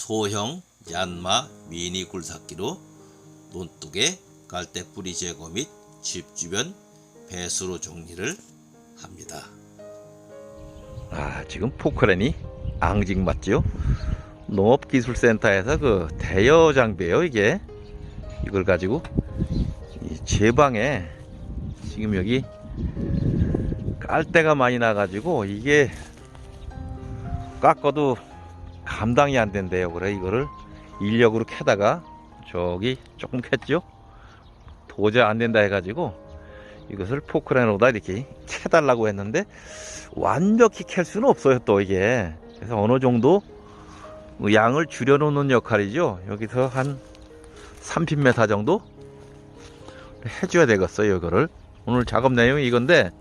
소형 얀마 미니 굴삭기로 논둑에 갈대 뿌리 제거 및 집 주변 배수로 정리를 합니다. 아, 지금 포크레인이 앙직 맞지요? 농업기술센터에서 그 대여 장비예요, 이게. 이걸 가지고 이 제방에 지금 여기 깔때가 많이 나가지고 이게 깎아도 감당이 안 된대요. 그래 이거를 인력으로 캐다가 저기 조금 캤죠? 도저히 안 된다 해가지고 이것을 포크레인으로다 이렇게 캐달라고 했는데 완벽히 캘 수는 없어요 또 이게 그래서 어느 정도 뭐 양을 줄여놓는 역할이죠 여기서 한 30m 정도 해줘야 되겠어요 이거를 오늘 작업 내용이 이건데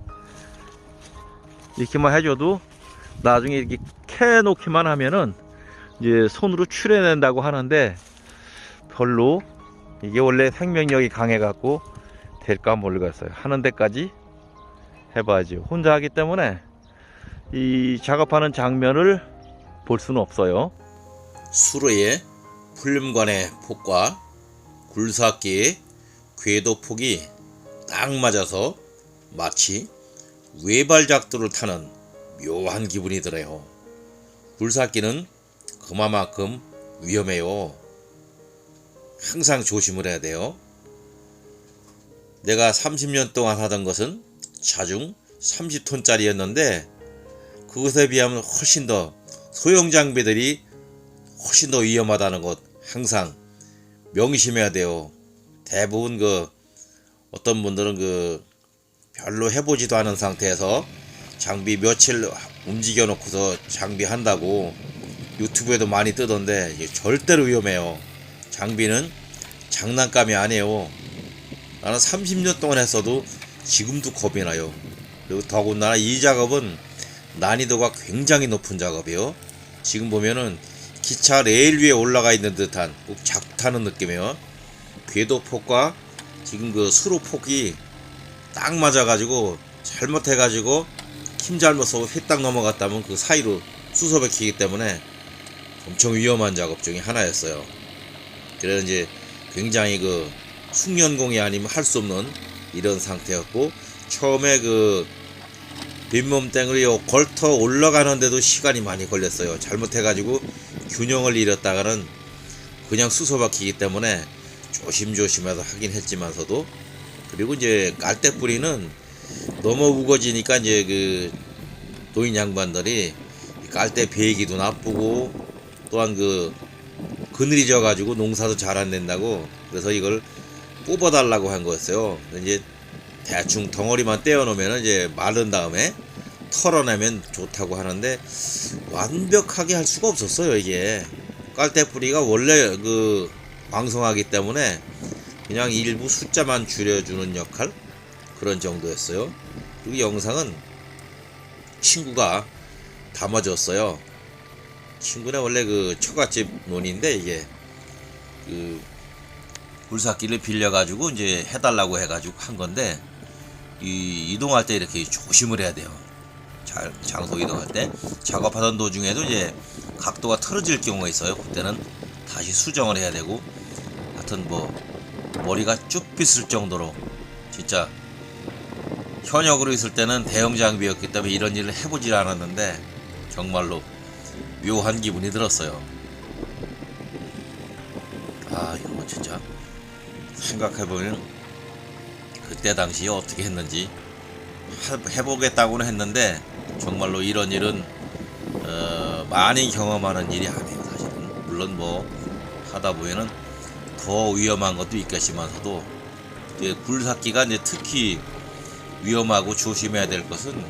이렇게만 해줘도 나중에 이렇게 캐 놓기만 하면은 이제 손으로 추려낸다고 하는데 별로 이게 원래 생명력이 강해 갖고 될까 모르겠어요. 하는 데까지 해봐야죠 혼자 하기 때문에 이 작업하는 장면을 볼 수는 없어요. 수로의 풀림관의 폭과 굴삭기의 궤도 폭이 딱 맞아서 마치 외발작도를 타는 묘한 기분이 들어요. 굴삭기는 그만큼 위험해요. 항상 조심을 해야 돼요. 내가 30년 동안 하던 것은 자중 30톤짜리였는데 그것에 비하면 훨씬 더 소형 장비들이 훨씬 더 위험하다는 것 항상 명심해야 돼요. 대부분 그 어떤 분들은 그 별로 해보지도 않은 상태에서 장비 며칠 움직여 놓고서 장비 한다고 유튜브에도 많이 뜨던데 절대로 위험해요. 장비는 장난감이 아니에요. 나는 30년 동안 했어도 지금도 겁이 나요. 그리고 더군다나 이 작업은 난이도가 굉장히 높은 작업이요. 지금 보면은 기차 레일 위에 올라가 있는 듯한 꼭 작타는 느낌이에요. 궤도폭과 지금 그 수로폭이 딱 맞아가지고 잘못해가지고 힘 잘못 써서 휘딱 넘어갔다면 그 사이로 수소 백히기 때문에 엄청 위험한 작업 중에 하나였어요. 그래서 이제 굉장히 그 숙련공이 아니면 할 수 없는 이런 상태였고 처음에 그 빈몸땡을 요 걸터 올라가는데도 시간이 많이 걸렸어요. 잘못해가지고 균형을 잃었다가는 그냥 수소박히기 때문에 조심조심해서 하긴 했지만서도 그리고 이제 깔대 뿌리는 너무 우거지니까 이제 그 노인 양반들이 깔대 베기도 나쁘고 또한 그 그늘이 져가지고 농사도 잘 안 된다고 그래서 이걸 뽑아달라고 한 거였어요. 이제 대충 덩어리만 떼어놓으면 이제 마른 다음에 털어내면 좋다고 하는데 완벽하게 할 수가 없었어요 이게. 깔대 뿌리가 원래 그 왕성하기 때문에 그냥 일부 숫자만 줄여주는 역할? 그런 정도였어요. 그리고 영상은 친구가 담아줬어요 친구는 원래 그 처갓집 논인데 이게 그 굴삭기를 빌려가지고 이제 해달라고 해가지고 한 건데 이 이동할 때 이렇게 조심을 해야 돼요. 잘 장소 이동할 때 작업하던 도중에도 이제 각도가 틀어질 경우가 있어요. 그때는 다시 수정을 해야 되고 하여튼 뭐 머리가 쭉 빗을 정도로 진짜 현역으로 있을 때는 대형 장비였기 때문에 이런 일을 해보질 않았는데 정말로 묘한 기분이 들었어요. 아 이거 진짜 생각해보면 그때 당시에 어떻게 했는지 해- 해보겠다고는 했는데 정말로 이런 일은 어, 많이 경험하는 일이 아니에요 사실은 물론 뭐 하다 보면은 더 위험한 것도 있겠지만서도 굴삭기가 이제 특히 위험하고 조심해야 될 것은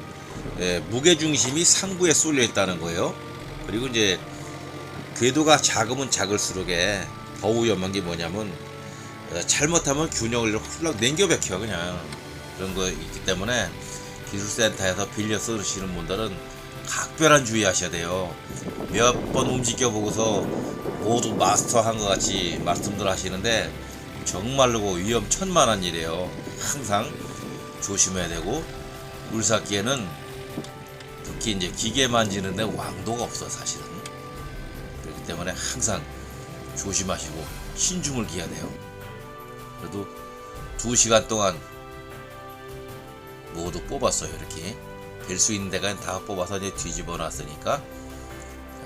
예, 무게 중심이 상부에 쏠려 있다는 거예요. 그리고 이제 궤도가 작으면 작을수록에 더 위험한 게 뭐냐면 어, 잘못하면 균형을 훌렁 냉겨백혀 그냥 그런 거 있기 때문에 기술센터에서 빌려 쓰시는 분들은 각별한 주의하셔야 돼요. 몇 번 움직여 보고서 모두 마스터한 것 같이 말씀들 하시는데 정말로 그 위험천만한 일이에요. 항상 조심해야 되고 물 삭기에는 특히 이제 기계 만지는데 왕도가 없어 사실은. 그렇기 때문에 항상 조심하시고 신중을 기해야 돼요. 그래도 두 시간 동안 모두 뽑았어요. 이렇게 될 수 있는 데가 다 뽑아서 이제 뒤집어 놨으니까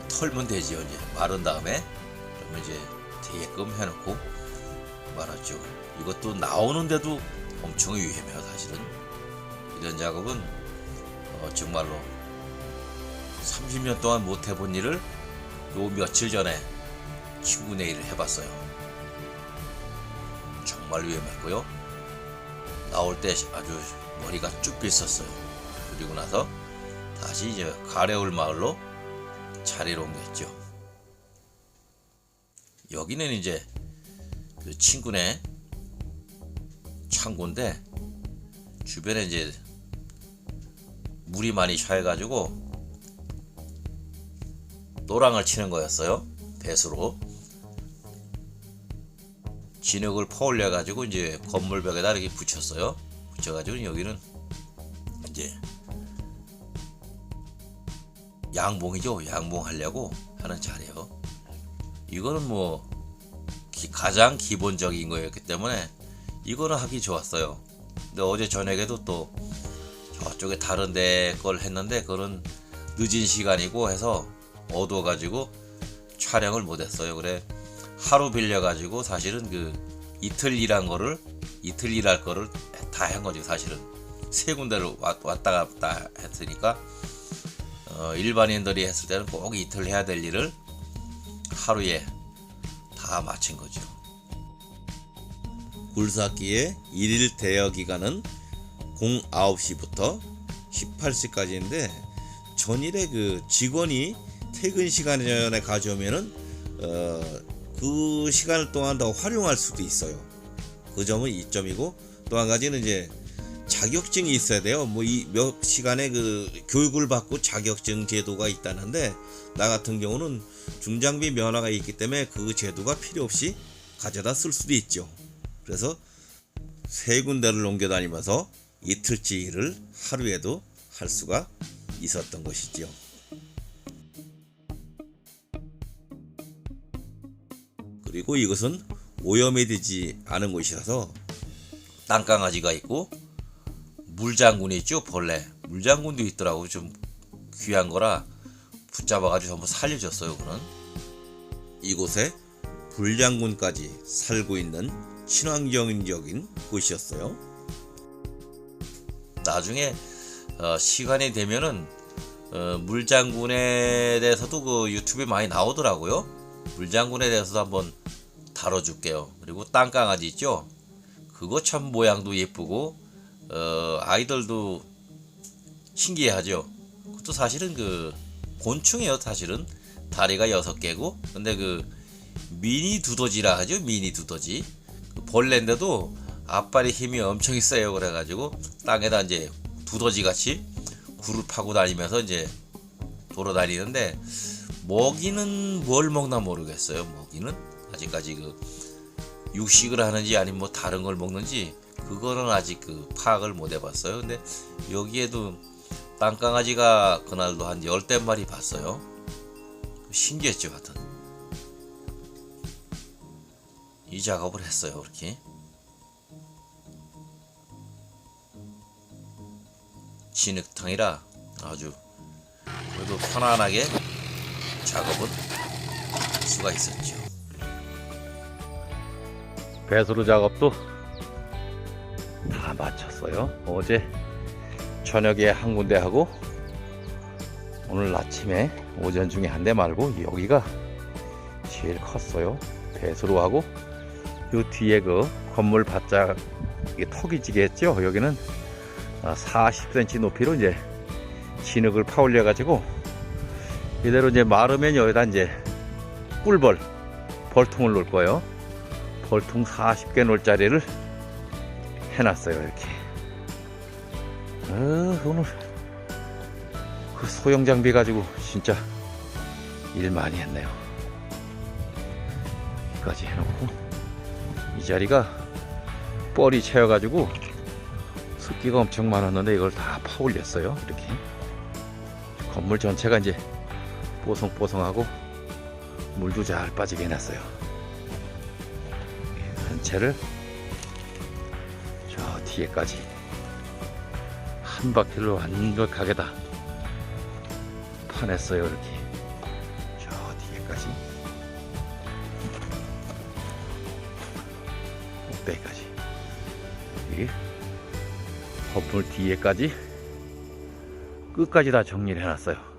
털면 되지요. 이제 마른 다음에 그러면 이제 되게끔 해놓고 말았죠. 이것도 나오는데도 엄청 위험해요. 사실은 이런 작업은 어, 정말로 30년 동안 못 해본 일을 요 며칠 전에 친구 내일을 해봤어요. 정말 위험했고요. 나올 때 아주 머리가 쭉 빗었어요. 그리고 나서 다시 이제 가래울 마을로 자리를 옮겼죠. 여기는 이제 그 친구네 창고인데 주변에 이제 물이 많이 차여가지고 노랑을 치는 거였어요. 배수로. 진흙을 퍼올려 가지고 이제 건물 벽에다 이렇게 붙였어요. 붙여 가지고 여기는 이제 양봉이죠. 양봉 하려고 하는 자리예요. 이거는 뭐 기- 가장 기본적인 거였기 때문에 이거는 하기 좋았어요. 근데 어제 저녁에도 또 저쪽에 다른 데 걸 했는데 그거는 늦은 시간이고 해서 어두워가지고 촬영을 못했어요. 그래 하루 빌려가지고 사실은 그 이틀 일한 거를 이틀 일할 거를 다 한 거죠. 사실은 세 군데를 왔- 왔다 갔다 했으니까 어, 일반인들이 했을 때는 꼭 이틀 해야 될 일을 하루에 다 마친 거죠. 굴삭기의 일일 대여 기간은 09시부터 18시까지인데 전일에 그 직원이 퇴근 시간 전에 가져오면은 어, 그 시간을 동안 더 활용할 수도 있어요. 그 점은 이점이고 또 한 가지는 이제 자격증이 있어야 돼요. 뭐 이 몇 시간에 그 교육을 받고 자격증 제도가 있다는데 나 같은 경우는 중장비 면허가 있기 때문에 그 제도가 필요 없이 가져다 쓸 수도 있죠. 그래서 세 군데를 옮겨 다니면서 이틀치 일을 하루에도 할 수가 있었던 것이죠. 그 리고 이것은 오염이 되지 않은 곳이라서 땅강아지가 있고 물장군이 있죠 벌레. 물장군도 있더라고. 좀 귀한 거라 붙잡아가지고 전부 살려줬어요 그는. 이곳에 불장군까지 살고 있는 친환경적인 곳이었어요. 나중에 어, 시간이 되면은 어, 물장군에 대해서도 그 유튜브에 많이 나오더라고요 물장군에 대해서도 한번 다뤄줄게요 그리고 땅강아지 있죠 그거 참 모양도 예쁘고 어, 아이들도 신기해하죠. 그것도 사실은 그 곤충이에요. 사실은 다리가 여섯 개고 근데 그 미니 두더지라 하죠. 미니 두더지 그 벌레인데도 앞발에 힘이 엄청 있어요. 그래가지고 땅에다 이제 두더지 같이 굴을 파고 다니면서 이제 돌아다니는데 먹이는 뭘 먹나 모르겠어요. 먹이는 아직까지 그 육식을 하는지 아니면 뭐 다른 걸 먹는지 그거는 아직 그 파악을 못 해봤어요. 근데 여기에도 땅강아지가 그날도 한 열댓 마리 봤어요. 신기했죠, 하여튼. 이 작업을 했어요, 그렇게. 진흙탕이라 아주 그래도 편안하게 작업은 할 수가 있었죠. 배수로 작업도 다 마쳤어요. 어제 저녁에 한 군데 하고 오늘 아침에 오전 중에 한 대 말고 여기가 제일 컸어요. 배수로 하고 요 뒤에 그 건물 바짝 이게 턱이 지게 했죠. 여기는 40cm 높이로 이제 진흙을 파올려 가지고 이대로 이제 마르면 여기다 이제 꿀벌 벌통을 놓을 거예요. 벌통 40개 놓을 자리를 해놨어요 이렇게. 어, 오늘 그 소형 장비 가지고 진짜 일 많이 했네요. 여기까지 해놓고 이 자리가 뻘이 채여가지고 습기가 엄청 많았는데 이걸 다 파올렸어요 이렇게. 건물 전체가 이제 뽀송뽀송하고 물도 잘 빠지게 해놨어요. 한 채를 저 뒤에까지 한 바퀴를 완벽하게 다 파냈어요. 이렇게 저 뒤에까지 꼭대기까지 이 허물 뒤에까지 끝까지 다 정리를 해놨어요.